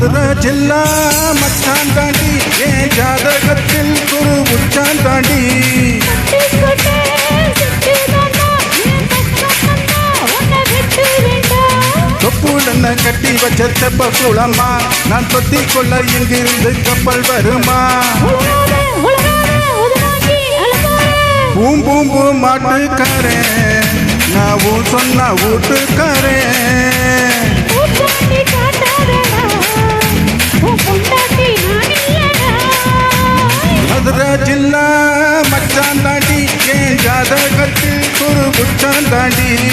ஜில்லா மச்சான் தாண்டி என் ஜாதகத்தில் குரு உச்சான் தாண்டி. தொப்புடன கட்டி வச்ச தெப்ப குளமா நான் தொத்தி கொள்ள இங்கிருந்து கப்பல் வருமா? பூம் பூம் பூ மாட்டுக்காரன் நான் சொன்ன வீட்டுக்காரன் உச்சான்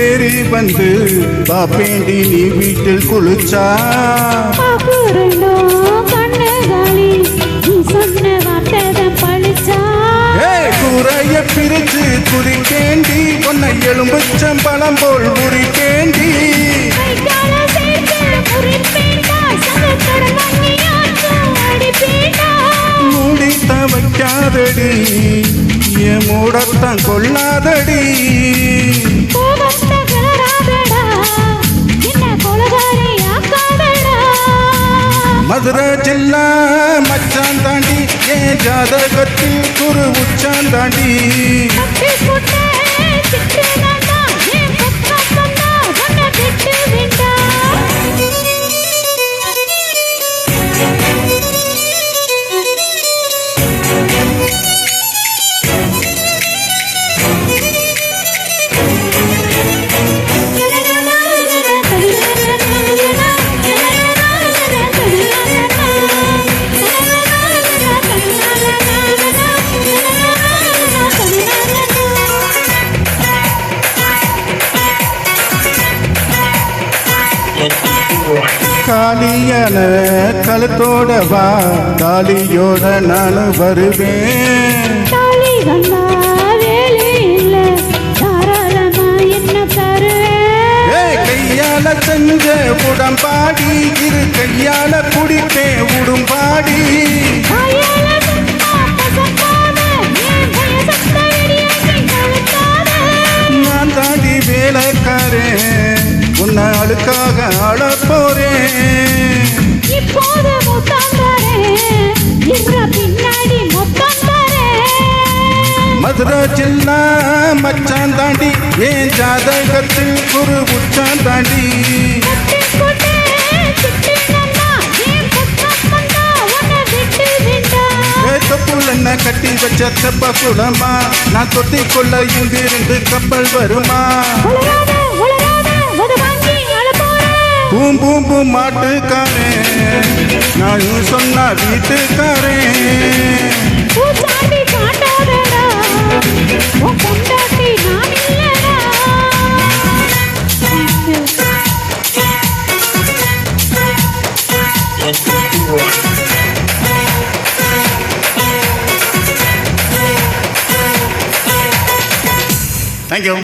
ஏறி வந்து பாப்பேண்டி நீ வீட்டில் குளிச்சா? ஏய் குறைய பிரிச்சு குறிக்கேண்டி உன்னை எலும்புச்சம்பழம் போல் உரிக்கேண்டி மூடி வைக்காதடி என் மூடத்தான் கொள்ளாதடி. மதுரை ஜில்லா மச்சான் தாண்டி என் ஜாதகத்தில் குரு உச்சான் தாண்டி? காளியான கழுத்தோட வா காளியோட நான் வருவேன். கையால செஞ்ச உடம்பாடி இரு கையால குடிப்பே உடும்பாடி. உன்னை அழுக்காக ஆள போறேன் இப்போது முத்தம் தரேன், பின்னாடி மொத்தம். மதுரை ஜில்லா மச்சான் தாண்டி என் ஜாதகத்தில் குரு உச்சான் தாண்டி? என்ன கட்டி வச்ச தெப்ப குளமா நான் தொட்டி கொள்ள இங்கிருந்து கப்பல் வருமா? பூம் பூம் பூம் மாட்டுக்காரன் நான் சொன்ன வீட்டுக்காரன் பூச்சாண்டி காட்டாதடா,